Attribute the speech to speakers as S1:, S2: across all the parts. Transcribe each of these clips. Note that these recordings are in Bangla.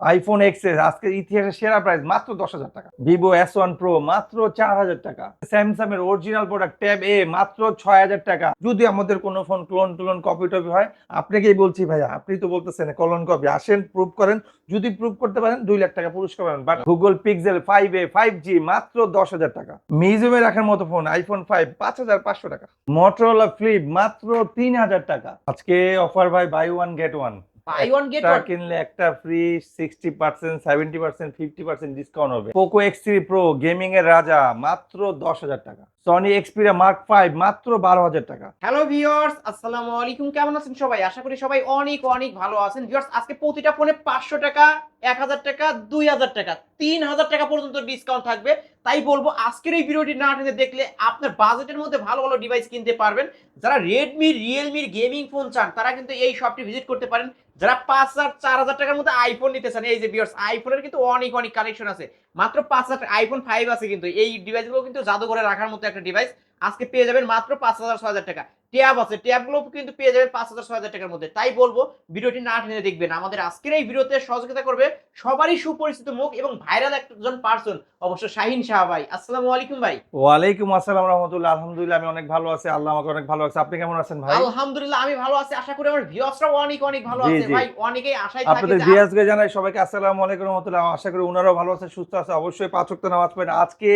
S1: আইফোন এক্সএস আজকের ইতিহাসের সেরা প্রাইস মাত্র দশ হাজার টাকা। ভিভো এস ওয়ান প্রো মাত্র চার হাজার টাকা। স্যামসাং এর অরিজিনাল প্রোডাক্ট ট্যাব এ মাত্র ছয় হাজার টাকা। যদি আমাদের কোনো ফোন ক্লোন টোলন কপি টপি হয়, আপনাকেই বলছি ভাইয়া আপনি তো বলতেছেন কলন কপি আসেন প্রুভ করেন। যদি প্রুভ করতে পারেন, দুই লাখ টাকা পুরস্কার পাবেন। But Google Pixel five A five G মাত্র দশ হাজার টাকা। মিউজিয়ামে রাখার মতো ফোন আইফোন ফাইভ পাঁচ হাজার পাঁচশো টাকা। মোটরোলা ফ্লিপ মাত্র তিন হাজার টাকা। আজকে অফার ভাই buy one get one
S2: buy one get
S1: one কিনলে একটা free sixty percent seventy percent fifty percent discount হবে। Poco X Pro pro gaming এর রাজা মাত্র দশ হাজার টাকা। সনি Xperia মার্ক ফাইভ মাত্র বারো হাজার টাকা।
S2: হ্যালো ভিউয়ার্স আসসালামু আলাইকুম। কেমন আছেন সবাই? আশা করি সবাই অনেক অনেক ভালো আছেন। ভিউয়ার্স আজকে প্রতিটা ফোনে পাঁচশো টাকা এক হাজার টাকা, দুই হাজার টাকা, তিন হাজার টাকা পর্যন্ত ডিসকাউন্ট থাকবে। তাই বলব, আজকের এই ভিডিওটি না টেনে দেখলে আপনার বাজেটের মধ্যে ভালো ভালো ডিভাইস কিনতে পারবেন। যারা রেডমি রিয়েলমির গেমিং ফোন চান, তারা কিন্তু এই শপটি ভিজিট করতে পারেন। যারা পাঁচ হাজার, চার হাজার টাকার মধ্যে আইফোন নিতে চান, এই যে ভিউয়ার্স আইফোনের কিন্তু অনেক অনেক কালেকশন আছে। মাত্র পাঁচ হাজার আইফোন ফাইভ আছে কিন্তু। এই ডিভাইসগুলো কিন্তু জাদুঘরে রাখার মতো একটা ডিভাইস আজকে পেয়ে যাবেন মাত্র পাঁচ হাজার ছয় হাজার টাকা। ট্যাব আছে ট্যাবগুলো কিন্তু পেয়ে যাবেন পাঁচ হাজার ছয় হাজার টাকার মধ্যে। তাই বলব ভিডিওটি না টেনে দেখবেন। আমাদের আজকের এই ভিডিওতে সহযোগিতা করবে সবারই সুপরিচিত মুখ এবং ভাইরাল একজন পার্সন অবশ্য শাহিন শাহ ভাই। আসসালামু আলাইকুম ভাই।
S1: ওয়ালাইকুম আসসালাম রহমতুল্লাহ। আলহামদুলিল্লাহ আমি অনেক ভালো আছি। আল্লাহ আমাকে অনেক ভালো আছে আপনি কেমন আছেন ভাই?
S2: আলহামদুলিল্লাহ আমি ভালো আছি। আশা করি আমার ভিউয়ার্সরাও অনেক অনেক ভালো আছে। ভাই অনেকেই আশায় থাকে
S1: আপনাদের
S2: যে
S1: ভিয়াসকে জানাই সবাইকে আসসালামু আলাইকুম রহমতুল্লাহ। আশা করি ওনারাও ভালো আছে সুস্থ আছে। অবশ্যই পাঁচ ওয়াক্ত নামাজ পড়েন। আজকে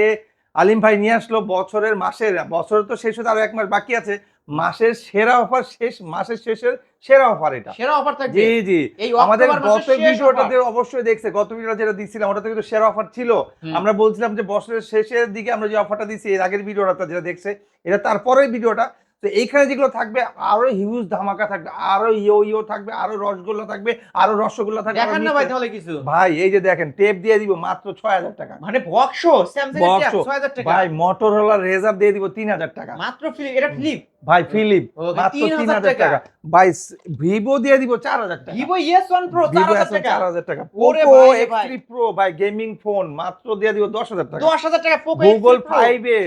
S1: আলিম ভাই নিয়ে আসলো বছরের মাসের বছরের তো শেষ হতে আরও এক মাস বাকি আছে মাসের সেরা অফার শেষ মাসের শেষের সেরা অফার এটা।
S2: সেরা অফার থাকবে?
S1: জি জি। আমাদের গত ভিডিওটাতে অবশ্যই দেখছে গত ভিডিওটা যেটা দিছিলাম ওটাতে কিন্তু সেরা অফার ছিল। আমরা বলছিলাম যে বছরের শেষের দিকে আমরা যে অফারটা দিছি এর আগের ভিডিওটা যেটা দেখছে এটা তারপরের ভিডিওটা। তো এইখানে যেগুলো থাকবে আরও হিউজ ধামাকা থাকবে আরও ইয়ো ইয়ো থাকবে আরও রসগোল্লা থাকবে আরও রসগোল্লা থাকবে
S2: দেখেন না ভাই তাহলে কিছু।
S1: ভাই এই যে দেখেন টেপ দিয়ে দিব মাত্র ছয় হাজার টাকা।
S2: মানে বক্স স্যামসাং এর ট্যাব 6000 টাকা।
S1: ভাই মোটরোলা রেজার দিয়ে দিব তিন হাজার টাকা।
S2: মাত্র ফ্লিপ এটা ফ্লিপ
S1: ভাই ফিলিপ মাত্র তিন হাজার
S2: টাকা।
S1: ভাই ভিভো দিয়ে দিব চার হাজার টাকা।
S2: Vivo S one pro
S1: Vivo
S2: 4000
S1: S
S2: টাকা।
S1: চার হাজার টাকা। পোকো এক্স থ্রি প্রো ভাই। গেমিং ফোন মাত্র দিয়ে দিব দশ হাজার টাকা।
S2: 10000 টাকা Poco
S1: Google five A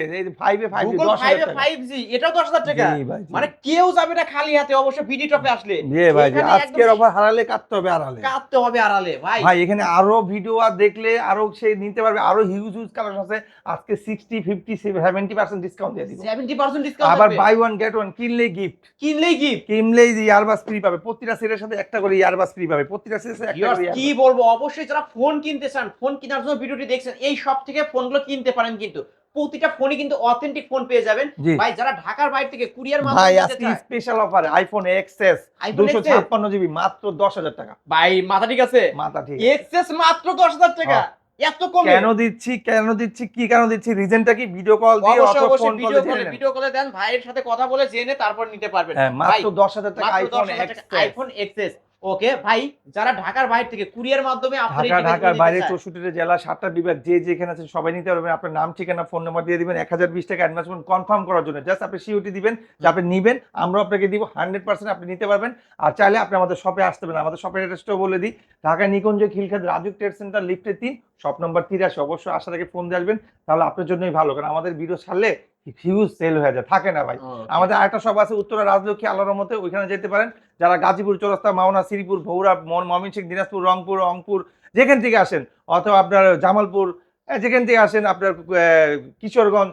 S1: five A five
S2: Google
S1: দশ
S2: ফাইভ
S1: হাজার টাকা।
S2: 5G এটাও 10000 টাকা।
S1: জি ভাই, জি।
S2: মানে কেউ যাবে না খালি হাতে অবশ্য ভিডি টপে আসলে।
S1: জি ভাই আজকের অফার হারালে কাটতে হবে আড়ালে।
S2: কাটতে হবে আড়ালে ভাই।
S1: ভাই এখানে আরও ভিডিও আর দেখলে আরও সে নিতে পারবে। আরও হিউজ হিউজ কালার আছে। আজকে sixty fifty seventy percent discount দিয়ে দিব।
S2: 70% ডিসকাউন্ট
S1: আবার বাই ওয়ান গেট ওয়ান কিনলেই গিফট
S2: কিনলেই গিফট
S1: কিনলেই ইয়ারবাস ফ্রি পাবে। প্রতিটা সেটের সাথে একটা করে ইয়ারবাস ফ্রি পাবে। প্রতিটা সেটের সাথে একটা করে
S2: কি বলব? অবশ্যই যারা ফোন কিনতে চান ফোন কেনার জন্য ভিডিওটি দেখছেন এই সব থেকে ফোনগুলো কিনতে পারেন কিন্তু। প্রতিটা ফোনই কিন্তু অথেন্টিক ফোন পেয়ে যাবেন। ভাই যারা ঢাকার বাইরে থেকে কুরিয়ার
S1: ভাই
S2: মাধ্যমে নিতে
S1: আজকে special offer iPhone XS
S2: iPhone
S1: দুশো
S2: XS
S1: ছাপ্পান্ন জিবি মাত্র দশ হাজার টাকা।
S2: ভাই মাথা ঠিক আছে?
S1: মাথা ঠিক আছে।
S2: এক্সেস মাত্র 10000 টাকা।
S1: হ্যাঁ।
S2: এত কমে?
S1: কেন দিচ্ছি কেন দিচ্ছি কি কেন দিচ্ছি? রিজনটা কি? ভিডিও কল দিয়ে অথবা ফোন
S2: ভিডিও
S1: কলে
S2: কলে ভিডিও কলে দেন ভাইয়ের সাথে কথা বলে জেনে তারপর নিতে পারবেন।
S1: হ্যাঁ মাত্র
S2: ভাই,
S1: দশ হাজার টাকা আইফোন
S2: 10000 আইফোন এক্সএস ওকে ভাই যারা ঢাকার বাইরে থেকে কুরিয়ার মাধ্যমে আপনার
S1: ঢাকা ঢাকার বাইরে চৌষট্টিটা জেলা সাতটা বিভাগ যে যেখানে আছেন সবাই নিতে পারবেন। আপনার নাম ঠিকানা ফোন নাম্বার দিয়ে দিবেন এক হাজার বিশ টাকা অ্যাডভান্স কনফার্ম করার জন্য। জাস্ট আপনি সিওটি দিবেন যে আপনি নিবেন আমরা আপনাকে দিব হান্ড্রেড পার্সেন্ট আপনি নিতে পারবেন। আর চাইলে আপনি আমাদের শপে আসতে পারেন। আমাদের শপের অ্যাড্রেসটাও বলে দিই। ঢাকা নিকুঞ্জ খিলখাদ রাজু ট্রেড সেন্টার লিফটের তিন শপ নম্বর তিরাশি। অবশ্যই আসার আগে ফোন দিয়ে আসবেন। তাহলে আপনার জন্যই ভালো। কারণ আমাদের ভিডিও ছাড়লে হিউজ সেল হয়ে যায়। থাকে না ভাই। আমাদের আরেকটা শপ আছে উত্তরা রাজলক্ষ্মী আল্লাহর মতে ওইখানে যেতে পারেন। যারা গাজীপুর চৌরাস্তা মাওনা শ্রীপুর ভৌরা ময়মনসিংহ দিনাজপুর রংপুর রংপুর যেখান থেকে আসেন অথবা আপনার জামালপুর যেখান থেকে আসেন আপনার কিশোরগঞ্জ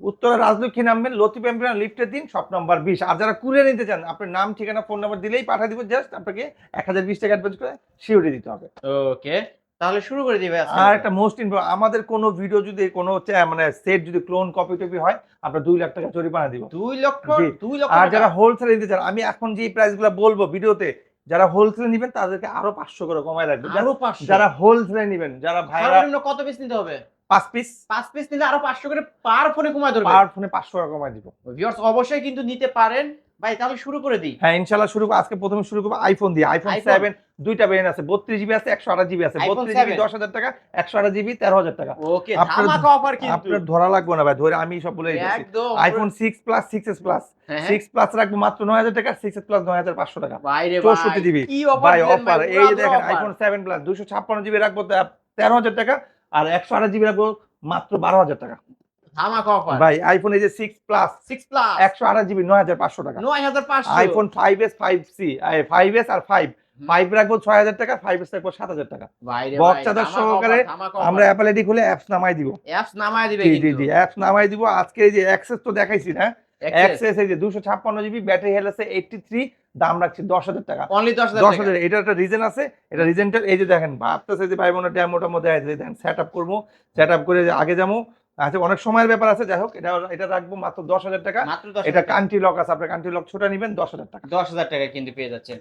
S1: উত্তরা রাজলক্ষ্মী নামবেন লতিফ এমপিনা লিফটের দিন সব নম্বর বিশ। আর যারা কুরিয়ে নিতে চান আপনার নাম ঠিকানা ফোন নাম্বার দিলেই পাঠিয়ে দিব জাস্ট আপনাকে এক হাজার বিশ টাকা অ্যাডভান্স করে সিওরি দিতে হবে।
S2: ওকে তাহলে শুরু করে আজকে।
S1: আর একটা মোস্ট ইম্পর্টেন্ট আমাদের কোনো ভিডিও যদি কোনো মানে সেট যদি ক্লোন কপি টপি হয় আমরা দুই লাখ টাকা জরিমানা দিব।
S2: দুই লক্ষ দুই লক্ষ
S1: আর যারা হোলসেলে নিতে চান আমি এখন যে প্রাইসগুলো বলব ভিডিওতে যারা হোলসেলে নেবেন তাদেরকে আরও পাঁচশো করে কমায় যারা-
S2: আরও পাঁচশো।
S1: যারা হোলসেলে নেবেন যারা ভাইরা
S2: কত পিস নিতে হবে?
S1: পাঁচ পিস
S2: পাঁচ পিস নিলে আরও পাঁচশো করে পার ফোনে কমায় ধরবে।
S1: পার ফোনে পাঁচশো টাকা কমায় দিব।
S2: ভিউয়ার্স অবশ্যই কিন্তু নিতে পারেন। ভাই তাহলে শুরু করে দিই।
S1: হ্যাঁ ইনশাল্লাহ শুরু আজকে প্রথমে শুরু করব আইফোন দিয়ে। আইফোন দুইটা ভেরিয়েন্ট আছে। বত্রিশ জিবি আছে একশো আঠাশ জিবি আছে।
S2: iPhone
S1: বত্রিশ জিবি
S2: 7
S1: দশ হাজার টাকা একশো আঠাশ জিবি তেরো হাজার টাকা।
S2: ওকে ধামাকা অফার কিন্তু।
S1: আপনার ধরা লাগবে না ভাই ধরে আমি সব বলে দিচ্ছি। IPhone six plus six S plus. Six plus রাখব মাত্র নয় হাজার টাকা সিক্স এস প্লাস নয় হাজার পাঁচশো টাকা।
S2: ভাই,
S1: জিবি
S2: অফার
S1: ভাই অফার এই দেখেন আইফোন সেভেন প্লাস দুশো ছাপ্পান্ন জিবি রাখব তে- তেরো হাজার টাকা আর একশো আঠাশ জিবি রাখব মাত্র বারো হাজার টাকা।
S2: ধামাকা অফার
S1: ভাই আইফোন এই যে সিক্স প্লাস
S2: সিক্স প্লাস
S1: একশো আঠাশ জিবি নয় হাজার পাঁচশো টাকা।
S2: নয় হাজার পাঁচশো।
S1: IPhone five S five C five S আর ফাইভ ফাইভ রাখব ছয় হাজার টাকা ফাইভ এস রাখব সাত হাজার টাকা।
S2: বাইরে
S1: box চার্জার সহকারে আমরা অ্যাপেল আইডি খুলে অ্যাপস নামাই দিব।
S2: অ্যাপস নামায় দিবে
S1: জি জি জি অ্যাপস নামাই দিব। আজকে এই যে অ্যাক্সেস তো দেখাইছি না।
S2: অ্যাক্সেস
S1: এই যে দুশো ছাপ্পান্ন জিবি ব্যাটারি হেল আছে এইটটি থ্রি দাম রাখছি দশ হাজার টাকা।
S2: অনলি 10000
S1: দশ
S2: টাকা।
S1: হাজার এটা একটা রিজন আছে। এটা রিজনটা এই যে দেখেন ভাবতেছে যে ভাই বোনের ড্যামোটার মধ্যে দেখেন সেট আপ করব। সেট আপ করে আগে যাব। আচ্ছা অনেক সময়ের ব্যাপার আছে যাই হোক এটা এটা রাখব মাত্র দশ হাজার টাকা। এটা কান্ট্রি লক আছে আপনার কান্ট্রি লক ছোটা নিবেন দশ হাজার টাকা।
S2: 10000 টাকা কিন্তু পেয়ে যাচ্ছেন।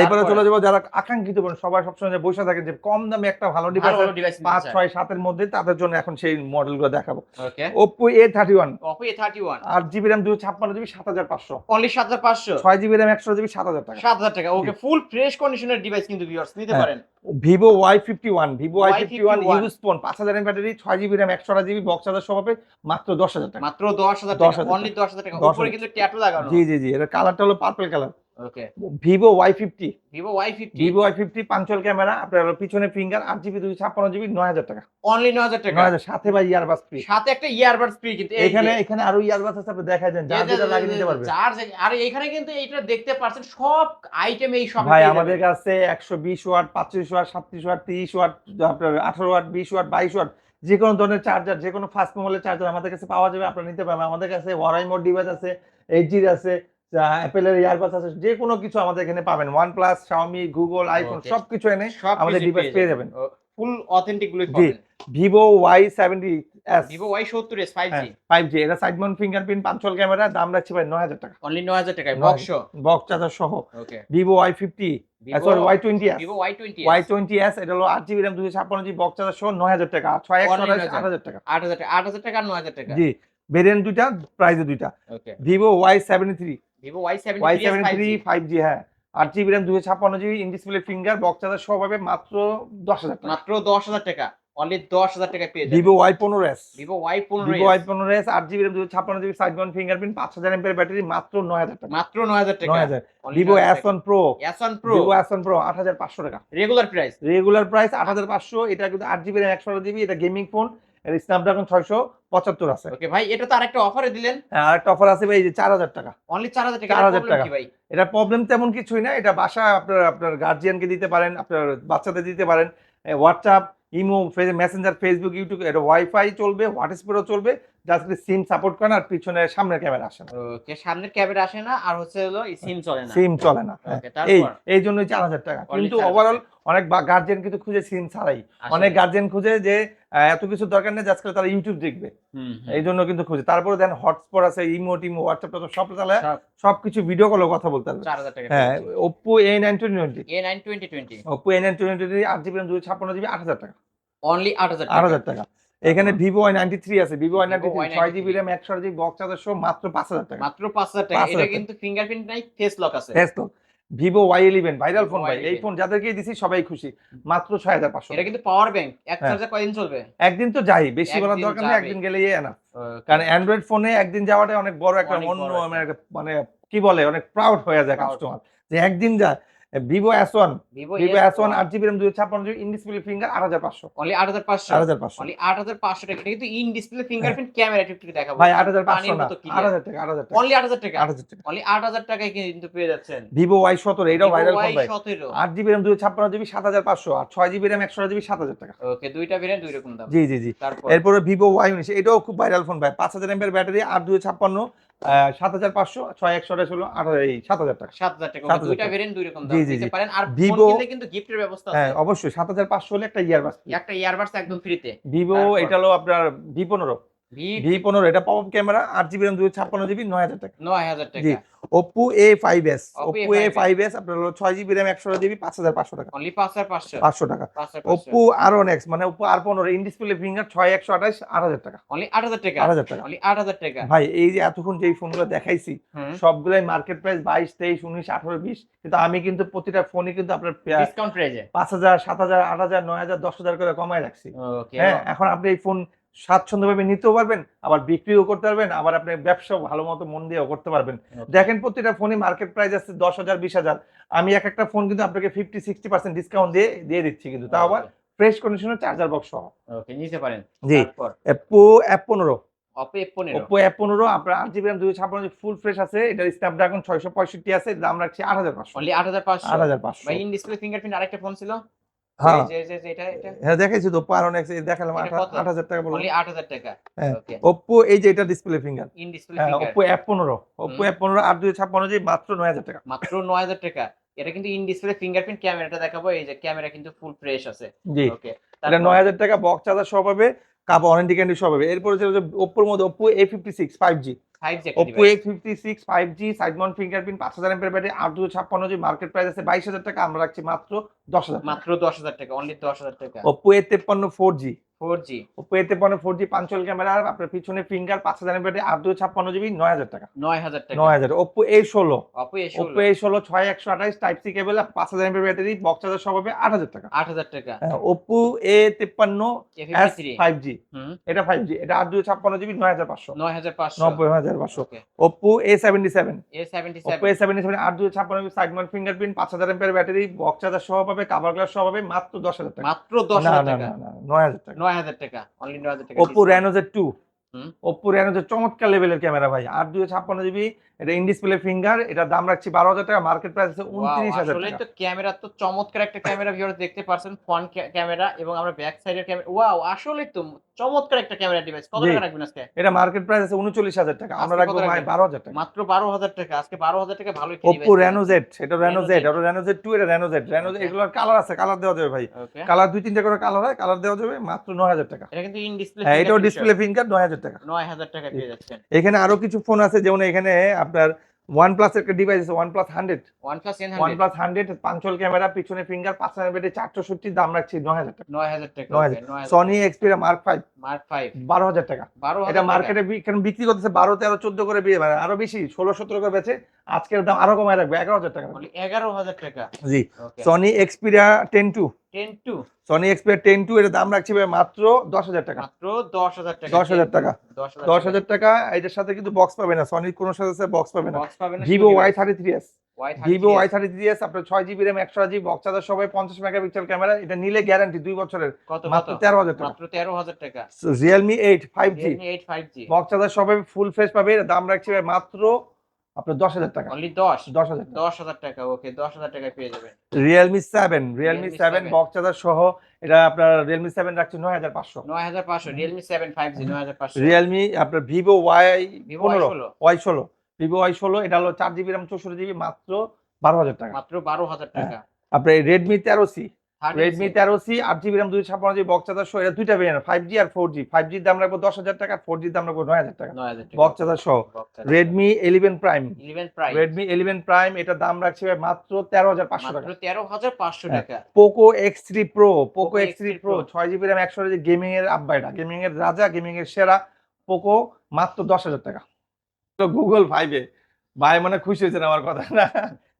S1: এইবারে চলে যাব যারা আকাঙ্ক্ষিত করেন সবাই সবসময় বসে থাকেন যে কম দামে একটা ভালো ডিভাইস পাঁচ ছয় সাতের মধ্যে তাদের জন্য এখন সেই মডেলগুলো দেখাবো।
S2: Okay
S1: Oppo A thirty one
S2: Oppo A thirty one
S1: আট জিবি র্যাম দুশো ছাপ্পান্ন জিবি সাত হাজার পাঁচশো।
S2: অনলি 7500
S1: ছয় জিবি র্যাম একশো জিবি সাত হাজার টাকা।
S2: 7000 টাকা। ওকে ফুল ফ্রেশ কন্ডিশনের ডিভাইস কিন্তু ভিউয়ার্স নিতে
S1: হ্যাঁ।
S2: পারেন।
S1: Vivo Y fifty one Vivo Y fifty one use phone পাঁচ হাজার এম ব্যাটারি ছয় জিবি র্যাম একশো আট জিবি বক্স চার্জার সহ পাবে মাত্র দশ হাজার টাকা।
S2: মাত্র দশ
S1: হাজার
S2: দশ হাজার দশ হাজার টাকা।
S1: 10,000
S2: উপরে কিন্তু ট্যাটু লাগানো।
S1: জি জি জি এটা কালারটা হলো purple colour
S2: okay
S1: Vivo Y fifty
S2: Vivo Y50
S1: Vivo Y fifty punch hole camera আপনার পিছনে ফিঙ্গার আট জিবি দুশো ছাপ্পান্ন জিবি নয় হাজার টাকা।
S2: অনলি 9000 টাকা?
S1: নয় হাজার সাথে বা ইয়ারবাস ফ্রি
S2: সাথে একটা ইয়ারবাডস ফ্রি কিন্তু
S1: এখানে
S2: যে-
S1: এখানে আরও ইয়ারবাস আছে আপনি দেখাই দেন যার যেটা লাগিয়ে নিতে পারবে।
S2: চার্জ আর এখানে কিন্তু এটা দেখতে পাচ্ছেন সব আইটেম এই সব
S1: ভাই আমাদের কাছে একশো বিশ ওয়াট পাঁচত্রিশ ওয়াট সাতত্রিশ ওয়াট তিরিশ ওয়াট আপনার আঠারো ওয়াট বিশ ওয়াট বাইশ ওয়াট যে কোনো ধরনের চার্জার যে কোনো ফাস্ট মোবাইলের চার্জার আমাদের কাছে পাওয়া যাবে আপনারা নিতে পারবেন। আমাদের কাছে ওয়ারাই মোড ডিভাইস আছে এইচজির আছে অ্যাপেলের ইয়ারবাস আছে যে কোনো কিছু আমাদের এখানে পাবেন। OnePlus Xiaomi Google iPhone. সবকিছু এনে আমাদের device পেয়ে যাবেন।
S2: ফুল অথেন্টিকগুলো
S1: জি।
S2: পাবেন।
S1: Vivo Y seventy S
S2: Vivo Y70s 5G
S1: five G এটা side mount fingerprint punch hole camera দাম রাখছি ভাই নয় হাজার টাকা।
S2: অনলি 9000 টাকায় বক্স
S1: বক্স চার্জার সহ।
S2: Okay
S1: Vivo Y fifty sorry Y twenty S
S2: Vivo Y20
S1: Y twenty S এটা হলো আট জিবি র্যাম দুশো ছাপ্পান্ন জিবি বক্স চার্জার সহ নয় হাজার টাকা। ছয় একশো
S2: Only
S1: আঠাশ
S2: 9,000
S1: আট হাজার টাকা।
S2: 8000 টাকা 8000 টাকা আর 9000 টাকা?
S1: জি ভেরিয়েন্ট দুইটা প্রাইসে দুইটা। Vivo Y seventy three
S2: Y70
S1: Y seventy three five G হ্যাঁ। আট জিবি র্যাম দুশো ছাপ্পান্ন GB in display finger box charger পাবে মাত্র দশ হাজার টাকা।
S2: মাত্র 10000 টাকা। অনলি 10000 টাকা পেয়ে যাবেন।
S1: ভিভো ওয়াই পনেরো S
S2: Vivo Y15
S1: Vivo Y পনেরো এস আট জিবি র্যাম দুশো ছাপ্পান্ন জিবি সাইড মাউন্ট ফিঙ্গারপ্রিন্ট পাঁচ হাজার এমপের ব্যাটারি মাত্র নয় হাজার টাকা।
S2: মাত্র 9000 টাকা।
S1: নয় হাজার। Vivo
S2: 9000
S1: S one pro
S2: S1 Pro
S1: Vivo S one pro আট হাজার পাঁচশো টাকা।
S2: রেগুলার প্রাইস
S1: রেগুলার প্রাইস আট হাজার পাঁচশো এটা কিন্তু আট জিবি একশো জিবি এটা গেমিং ফোন এর স্ন্যাপড্রাগন ছয়শো পঁচাত্তর আছে।
S2: ওকে ভাই এটা তো আরেকটা অফারে দিলেন।
S1: হ্যাঁ, আরেকটা অফার আছে ভাই এই যে চার হাজার টাকা।
S2: অনলি 4000 টাকা
S1: 4000
S2: 4000
S1: টাকা।
S2: কি ভাই?
S1: এটা প্রবলেম তেমন কিছুই না এটা বাসা আপনার আপনার গার্জিয়ানকে দিতে পারেন আপনার বাচ্চাদের দিতে পারেন। WhatsApp imo Messenger Facebook YouTube এটা ওয়াইফাই চলবে হোয়াটসঅ্যাপেরও চলবে জাস্ট সিম সাপোর্ট করে আর পিছনে সামনের ক্যামেরা আসে না।
S2: ওকে সামনের ক্যামেরা আসে না আর হচ্ছে হলো সিম চলে না।
S1: সিম চলে না হ্যাঁ। এই এই চার হাজার টাকা। কিন্তু ওভারঅল অনেক গার্জেন কিন্তু খুঁজে সিম ছাড়াই। অনেক গার্জিয়ান খুঁজে যে এত কিছু দরকার নেই আজকাল তারা ইউটিউব দেখবে। এই জন্য কিন্তু খুঁজে। তারপরে দেন হটস্পট আছে ইমো টিমো হোয়াটসঅ্যাপ সব চালায়
S2: সব।
S1: সবকিছু ভিডিও কলে কথা বলতে পারবে
S2: 4000 টাকা
S1: হ্যাঁ Oppo A nine twenty twenty
S2: A9 2020
S1: Oppo A nine twenty twenty আট জিবি দুশো ছাপ্পান্ন জিবি আট হাজার টাকা।
S2: অনলি 8000
S1: আট হাজার টাকা। এখানে ভিভো ওয়াই নাইনটি থ্রি আছে। Vivo Y ninety
S2: Vivo
S1: three
S2: Y93
S1: ছয় জিবি র্যাম একশো জিবি বক্স চার্জার সহ মাত্র পাঁচ হাজার টাকা।
S2: মাত্র 5000 টাকা। এটা। কিন্তু ফিঙ্গারপ্রিন্ট নাই ফেস লক আছে।
S1: Best Vivo Y eleven viral phone ভাই। এই ফোন যাদেরকে দিছি সবাই খুশি। মাত্র ছয় হাজার পাঁচশো
S2: এটা কিন্তু পাওয়ার ব্যাংক এক
S1: হ্যাঁ।
S2: চার্জে কয়দিন চলবে?
S1: একদিন তো যাই বেশি বলার দরকার নেই। একদিন গেলেই না কারণ অ্যান্ড্রয়েড ফোনে একদিন যাওয়াটা অনেক বড় একটা অন্য মানে মানে কি বলে অনেক প্রাউড হয়ে যায় কাস্টমার যে একদিন যায় Vivo S one
S2: Vivo
S1: S one আট জিবি র্যাম দুশো ছাপ্পান্ন জিবি ইন ডিসপ্লে ফিঙ্গার আট হাজার পাঁচশো
S2: অনলি 8500
S1: আট হাজার পাঁচশো
S2: অনলি 8500 টাকা এটা কিন্তু ইন ডিসপ্লে ফিঙ্গারপ্রিন্ট ক্যামেরা একটু দেখাবো
S1: ভাই আট হাজার পাঁচশো না। আট হাজার টাকা আট হাজার টাকা
S2: অনলি 8000 টাকা
S1: আট হাজার টাকা
S2: অনলি 8000 টাকায় কিন্তু পেয়ে যাচ্ছেন
S1: ভিভো ওয়াই সতেরো এটাও ভাইরাল ফোন ভাই
S2: Y17
S1: আট জিবি র্যাম দুশো ছাপ্পান্ন জিবি সাত হাজার পাঁচশো আর ছয় জিবি র্যাম একশো জিবি সাত হাজার টাকা
S2: ওকে দুইটা ভেরিয়েন্ট দুই রকম দাম
S1: জি জি জি
S2: তারপর
S1: এরপরে ভিভো ওয়াই উনিশ এটাও খুব ভাইরাল ফোন ভাই পাঁচ হাজার এমপের ব্যাটারি আট দুশো ছাপ্পান্ন সাত হাজার পাঁচশো ছয় একশো আঠাশ হলো আট হাজার এই সাত হাজার টাকা।
S2: 7000 টাকা দুইটা ভেরিয়েন্ট দুই রকম
S1: জি,
S2: পারেন। আর ভিভো কিন্তু গিফটের ব্যবস্থা
S1: হ্যাঁ অবশ্যই সাত হাজার পাঁচশো হলে একটা ইয়ারবাস
S2: একটা ইয়ারবাস একদম ফ্রিতে
S1: ভিভো এটা হলো আপনার ভি পনেরো।
S2: ভি
S1: পনেরো এটা পপ ক্যামেরা আট জিবি র্যাম দুশো ছাপ্পান্ন জিবি নয় হাজার টাকা।
S2: 9000
S1: জি
S2: টাকা।
S1: Oppo A five S
S2: Oppo
S1: A five S আপনার হলো ছয় জিবি র্যাম একশো জিবি পাঁচ হাজার পাঁচশো টাকা।
S2: অনলি 5500
S1: পাঁচশো। টাকা।
S2: 5500
S1: ওপ্পো আর এক্স মানে আর পনেরো ইন ডিসপ্লে ফিঙ্গার ছয় একশো আঠাশ আট হাজার টাকা।
S2: অনলি 8000 টাকা।
S1: আট হাজার টাকা।
S2: অনলি 8000 টাকা।
S1: ভাই এই যে এতক্ষণ যে ফোনগুলো দেখাইছি সবগুলাই মার্কেট প্রাইস বাইশ তেইশ উনিশ আঠারো বিশ কিন্তু আমি কিন্তু প্রতিটা ফোনই কিন্তু আপনার
S2: ডিসকাউন্ট
S1: পাঁচ হাজার সাত হাজার আট হাজার নয় হাজার দশ হাজার করে কমায় রাখছি। হ্যাঁ এখন আপনি এই ফোন স্বাচ্ছন্দ্যভাবে নিতেও পারবেন আবার বিক্রিও করতে পারবেন আবার আপনি ব্যবসা ভালো মতো মন দিয়েও করতে পারবেন। দেখেন প্রতিটা ফোনে মার্কেট প্রাইস আছে দশ হাজার বিশ হাজার। আমি এক একটা ফোন কিন্তু আপনাকে ফিফটি সিক্সটি পার্সেন্ট ডিসকাউন্ট দিয়ে দিয়ে দিচ্ছি কিন্তু। তাও আবার ফ্রেশ কন্ডিশনের চার্জার বক্স সহ।
S2: ওকে নিতে পারেন।
S1: জি। এপো অ্যাপ পনেরো।
S2: অপো এফ পনেরো?
S1: ওপো এফ পনেরো আপনার আট জিবি র্যাম দুশো ছাপ্পান্ন ফুল ফ্রেশ আছে। এটার স্ন্যাপড্রাগন ছয়শো পঁয়ষট্টি আছে দাম রাখছি আট হাজার পাঁচশো।
S2: আট হাজার পাঁচশো?
S1: আট হাজার পাঁচশো।
S2: ইন ডিসপ্লে ফিঙ্গারপ্রিন্ট আরেকটা ফোন ছিল?
S1: হ্যাঁ।
S2: এটা
S1: হ্যাঁ দেখাইছি তো ওপো অনেক দেখালাম আট হাজার টাকা বললাম।
S2: আট হাজার টাকা।
S1: হ্যাঁ। এই যে এটা ডিসপ্লে ফিঙ্গার
S2: ইন ডিসপ্লে
S1: হ্যাঁ
S2: ফিঙ্গার
S1: ওপো এফ পনেরো। ওপো
S2: হুম।
S1: পনেরো আট দুশো ছাপ্পান্ন জিবি মাত্র নয় হাজার টাকা।
S2: মাত্র নয় হাজার টাকা। এটা কিন্তু ইন ডিসপ্লে ফিঙ্গারপ্রিন্ট ক্যামেরাটা দেখাবো। এই যে ক্যামেরা কিন্তু ফুল ফ্রেশ আছে।
S1: জি।
S2: ওকে
S1: এটা নয় হাজার টাকা বক্স চার্জার সহ পাবে। কাপ ওয়ারেন্টি ক্যান্ডি সহ পাবে। এরপরে ছিল যে ওপ্পোর মধ্যে Oppo A fifty six five G fifty six five G side mount fingerprint পাঁচ হাজার এমপের ব্যাটারি আট দুশো ছাপ্পান্ন জি মার্কেট প্রাইস আছে বাইশ হাজার টাকা। আমরা রাখছি মাত্র দশ হাজার
S2: মাত্র দশ হাজার টাকা অনলি দশ হাজার টাকা।
S1: ওপ্পো এ তেপ্পান্ন four G
S2: four G
S1: Oppo A তেপ্পান্ন ফোর জি পাঞ্চল ক্যামেরা আপনার পিছনে ফিঙ্গার পাঁচ হাজার আট দুশো ছাপ্পান্ন জিবি নয় হাজার টাকা।
S2: নয় হাজার টাকা।
S1: নয় হাজার। ওপ্পো এ ষোলো।
S2: অপো এ
S1: ষোলো। ছয় একশো আঠাইশ টাইপ সি কেবল পাঁচ হাজার ব্যাটারি বক্স চার্জার সহ পাবে আট হাজার টাকা।
S2: আট হাজার টাকা।
S1: ওপ্পো এ তেপ্পান্ন ফাইভ জি
S2: হুম।
S1: এটা ফাইভ জি এটা আট দুশো ছাপ্পান্ন জিবি নয় হাজার পাঁচশো।
S2: নয় হাজার পাঁচশো।
S1: নব্বই হাজার পাঁচশো। Oppo A seventy seven
S2: A seventy
S1: Oppo A seventy seven আট দুশো ছাপ্পান্ন জিবি সাইড ফিঙ্গারপ্রিন্ট পাঁচ হাজার এমপের ব্যাটারি বক্স চার্জার সহ পাবে কাভার গ্লাস সহ পাবে মাত্র দশ হাজার টাকা।
S2: মাত্র দশ হাজার টাকা?
S1: না না নয় হাজার টাকা।
S2: নয় হাজার টাকা অনলি নয় হাজার টাকা
S1: ওপো রেনোজের টু
S2: হুম।
S1: ওপ্পো রেনোজের চমৎকার লেভেলের ক্যামেরা ভাই। আর দুশো ছাপ্পান্ন জিবি এটা ইন ডিসপ্লে ফিঙ্গার এটা দাম রাখছি বারো হাজার টাকা মার্কেট প্রাইস আছে উনত্রিশ হাজার
S2: আসলে তো ক্যামেরা তো চমৎকার একটা ক্যামেরা ভিউয়ার দেখতে পারছেন ফ্রন্ট ক্যামেরা এবং আমরা ব্যাক সাইডের ক্যামেরা ওয়াও আসলে তো চমৎকার একটা ক্যামেরা ডিভাইস কত টাকা রাখবেন আজকে?
S1: এটা মার্কেট প্রাইস আছে উনচল্লিশ হাজার টাকা আমরা রাখব ভাই বারো হাজার টাকা।
S2: মাত্র বারো হাজার টাকা আজকে বারো হাজার টাকা ভালো
S1: রেনোজেট এটা টু এটা রেনোজেট
S2: Okay.
S1: এগুলোর কালার আছে কালার দেওয়া যাবে ভাই। কালার দুই তিনটা করে কালার হয় কালার দেওয়া যাবে মাত্র নয় হাজার টাকা।
S2: এটা কিন্তু ইন ডিসপ্লে
S1: হ্যাঁ এটাও ডিসপ্লে ফিঙ্গার নয় হাজার টাকা।
S2: নয় হাজার টাকা পেয়ে যাচ্ছেন।
S1: এখানে আরও কিছু ফোন আছে যেমন এখানে আপনার ওয়ান প্লাস একটা ডিভাইস আছে OnePlus
S2: N
S1: OnePlus hundred punch hole camera পিছনে ফিঙ্গার পাঁচ হাজার বেডে চারশোষট্টি দাম রাখছি নয় হাজার টাকা।
S2: নয় হাজার টাকা
S1: নয়
S2: okay,
S1: হাজার।
S2: নয় হাজার
S1: Sony Xperia mark five
S2: mark five
S1: বারো হাজার টাকা।
S2: বারো
S1: এটা মার্কেটে বিক্রি করতেছে বারো তেরো চোদ্দ করে বিয়ে মানে আরও বেশি ষোলো সতেরো করে বেচে আজকের দাম আরও কমায় রাখবে এগারো হাজার টাকা।
S2: অনলি এগারো হাজার টাকা।
S1: জি। Sony Xperia ten two. Sony Xperia ten two এর দাম রাখছি ভাই মাত্র দশ হাজার টাকা।
S2: মাত্র দশ হাজার টাকা।
S1: দশ হাজার টাকা।
S2: দশ হাজার
S1: টাকা এটার সাথে কিন্তু বক্স পাবে না। সনির কোনো সাথে বক্স পাবে না। Vivo Y thirty three S Vivo Y thirty three S আপনার ছয় জিবি র্যাম একশো জিবি বক্স চার্জার সবাই পঞ্চাশ মেগাপিক্সেল ক্যামেরা এটা নিলে গ্যারান্টি দুই বছরের। মাত্র তেরো হাজার টাকা।
S2: মাত্র তেরো হাজার টাকা।
S1: Realme eight five G
S2: eight five G
S1: box charger সবাই ফুল ফ্রেশ পাবে দাম রাখছি ভাই মাত্র আপনার দশ হাজার টাকা।
S2: অনলি দশ?
S1: দশ হাজার টাকা।
S2: দশ হাজার টাকা ওকে দশ হাজার টাকায় পেয়ে যাবেন।
S1: Realme seven Realme seven
S2: 7
S1: box charger সহ এটা আপনার রিয়েলমি সেভেন রাখছি নয় হাজার পাঁচশো।
S2: নয় হাজার পাঁচশো রিয়েলমি সেভেন ফাইভ জি নয় হাজার পাঁচশো।
S1: রিয়েলমি আপনার ভিভো ওয়াই
S2: ভিভো
S1: পনেরো ওয়াই ষোলো। ভিভো ওয়াই ষোলো এটা হলো চার জিবি র্যাম চৌষট্টি জিবি মাত্র বারো হাজার টাকা।
S2: মাত্র বারো হাজার টাকা।
S1: আপনার রেডমি তেরো সি রেডমি তেরো সি আট জিবি র্যাম দুই ছাপ্পান্ন জিবি বক্স চার্জার সহ এটা দুইটা ভেরিয়েন্ট ফাইভ জি আর ফোর জি ফাইভ জির দাম রাখব দশ হাজার টাকা ফোর জির দাম রাখব নয় হাজার টাকা। বক্স চার্জার সহ। Redmi eleven prime Redmi eleven prime এটা দাম রাখছে মাত্র তেরো হাজার পাঁচশো
S2: মাত্র
S1: টাকা।
S2: তেরো হাজার পাঁচশো
S1: হ্যাঁ।
S2: টাকা।
S1: Poco X three pro Poco
S2: Poco
S1: X three
S2: X3
S1: pro
S2: Pro,
S1: ছয় জিবি র্যাম একশো গেমিং এর আব্বা এটা গেমিং এর রাজা গেমিং এর সেরা পোকো মাত্র দশ হাজার টাকা। তো গুগল ফাইভে ভাই মানে খুশি হয়েছেন আমার কথা না?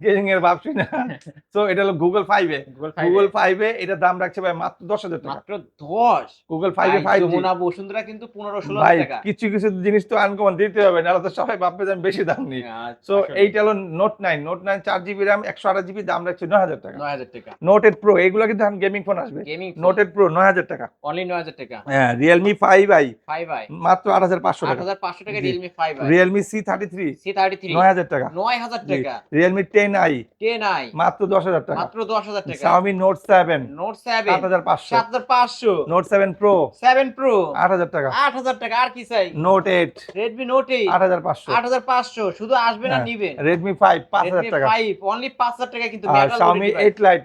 S1: গেমিং এর ভাবছি না। তো এটা হলো গুগল ফাইভে
S2: গুগল
S1: ফাইভে এটা দাম রাখছে ভাই মাত্র দশ হাজার টাকা।
S2: মাত্র দশ?
S1: গুগল ফাইভে ফাইভ
S2: যমুনা বসুন্ধরা কিন্তু পনেরো ষোলো টাকা।
S1: কিছু কিছু জিনিস তো আনকমন দিতে হবে নাহলে তো সবাই ভাববে যে আমি বেশি দাম নিই। তো এইটা হলো নোট নাইন নোট নাইন চার জিবি র্যাম একশো আঠাশ জিবি দাম রাখছে নয় হাজার টাকা।
S2: নয় হাজার টাকা।
S1: নোট এইট প্রো এগুলো কিন্তু এখন গেমিং ফোন আসবে। নোট এইট প্রো নয় হাজার টাকা।
S2: অনলি নয় হাজার টাকা।
S1: হ্যাঁ Realme five i
S2: five i
S1: মাত্র আট হাজার পাঁচশো
S2: আট
S1: টাকা
S2: হাজার পাঁচশো টাকা Realme five
S1: Realme C thirty three
S2: C thirty three
S1: নয় হাজার টাকা।
S2: নয় হাজার টাকা।
S1: রিয়েলমি টেন আই
S2: কে নাই?
S1: মাত্র দশ হাজার টাকা।
S2: মাত্র দশ হাজার টাকা।
S1: Xiaomi note seven
S2: note seven
S1: সাত হাজার পাঁচশো।
S2: সাত হাজার পাঁচশো।
S1: Note seven pro
S2: seven pro
S1: আট হাজার টাকা।
S2: আট হাজার টাকা। আর কি চাই?
S1: Note eight
S2: Redmi note eight
S1: আট হাজার পাঁচশো।
S2: আট হাজার পাঁচশো। শুধু আসবে না
S1: নিবে।
S2: নিবেন
S1: রেডমি ফাইভ পাঁচ হাজার টাকা।
S2: ফাইভ অনলি পাঁচ হাজার টাকা কিন্তু
S1: সাউমি এইট লাইট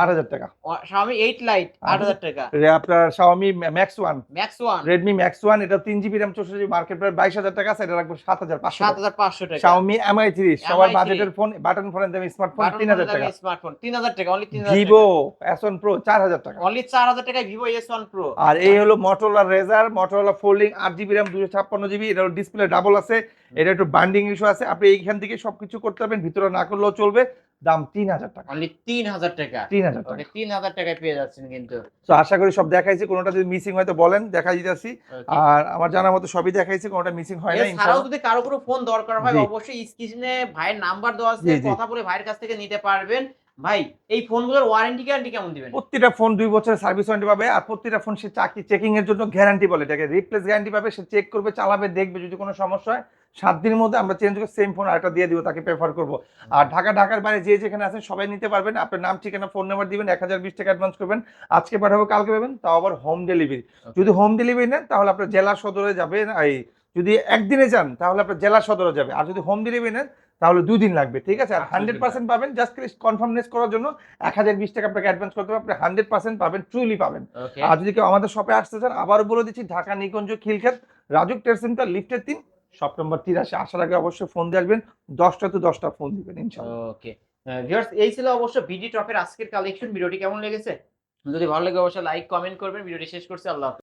S1: আট হাজার টাকা।
S2: টাকা।
S1: আপনার এটা জিবি মার্কেট প্রাইস টাকা এটা রাখব সাত হাজার পাঁচশো
S2: সাত হাজার পাঁচশো টাকা।
S1: সবার বাজেটের ফোন বাটন ফোনের দাম স্মার্টফোন তিন হাজার টাকা।
S2: স্মার্টফোন তিন হাজার টাকা অনলি তিন হাজার
S1: ভিভো এস ওয়ান প্রো চার হাজার টাকা।
S2: অনলি চার হাজার টাকায় ভিভো এস ওয়ান প্রো
S1: আর এই হলো মোটরোলা রেজার মোটরোলা ফোল্ডিং আট জিবি দুশো ছাপ্পান্ন জিবি এটা ডিসপ্লে ডাবল আছে। এটা একটু বান্ডিং ইস্যু আছে। আপনি এইখান থেকে সবকিছু করতে পারবেন ভিতরে না করলেও চলবে। দাম তিন হাজার টাকা।
S2: অনলি তিন হাজার টাকা।
S1: তিন হাজার টাকা।
S2: তিন হাজার টাকায় পেয়ে যাচ্ছেন কিন্তু।
S1: তো আশা করি সব দেখাইছি কোনোটা যদি মিসিং হয় তো বলেন দেখা দিতেছি। আর আমার জানার মতো সবই দেখাইছি কোনোটা মিসিং হয় না
S2: এছাড়াও যদি কারও কোনো ফোন দরকার হয় অবশ্যই স্ক্রিনে ভাইয়ের নাম্বার দেওয়া আছে। কথা বলে ভাইয়ের কাছ থেকে নিতে পারবেন। ভাই এই ফোনগুলোর ওয়ারেন্টি গ্যারান্টি কেমন দিবেন?
S1: প্রত্যেকটা ফোন দুই বছরের সার্ভিস ওয়ারেন্টি পাবে আর প্রত্যেকটা ফোন সে চাকরি চেকিং এর জন্য গ্যারান্টি বলে। এটাকে রিপ্লেস গ্যারান্টি পাবে সে চেক করবে চালাবে দেখবে যদি কোনো সমস্যা হয় সাত দিনের মধ্যে আমরা চেঞ্জ করে সেম ফোন আরেকটা দিয়ে দিব তাকে প্রেফার করব। আর ঢাকা ঢাকার বাইরে যে যেখানে আছেন সবাই নিতে পারবেন। আপনার নাম ঠিকানা ফোন নাম্বার দিবেন এক হাজার বিশ টাকা অ্যাডভান্স করবেন। আজকে পাঠাবো কালকে পাবেন তাও আবার হোম ডেলিভারি যদি হোম ডেলিভারি নেন তাহলে আপনার জেলা সদরে যাবে এই যদি একদিনে যান তাহলে আপনার জেলা সদরে যাবে। আর যদি হোম ডেলিভারি নেন তাহলে দুই দিন লাগবে ঠিক আছে? আর
S2: আচ্ছা,
S1: হান্ড্রেড পার্সেন্ট পাবেন জাস্ট কনফার্মনেস করার জন্য এক হাজার বিশ টাকা আপনাকে অ্যাডভান্স করতে হবে আপনি হান্ড্রেড পার্সেন্ট পাবেন ট্রুলি পাবেন। আর যদি কেউ আমাদের শপে আসতে চান আবারও বলে দিচ্ছি ঢাকা নিকুঞ্জ খিলক্ষেত রাজুক ট্রেড সেন্টার লিফটের তিন। শপ নম্বর তিরাশি, আসার আগে অবশ্যই ফোন দিয়ে আসবেন। দশটা তো দশটা ফোন দিবেন, ইনশাল্লাহ।
S2: ওকে ভিউয়ার্স এই ছিল অবশ্য বিডি টপের আজকের কালেকশন ভিডিওটি কেমন লেগেছে? যদি ভালো লাগে, অবশ্যই লাইক কমেন্ট করবেন। ভিডিওটি শেষ করছি। আল্লাহ।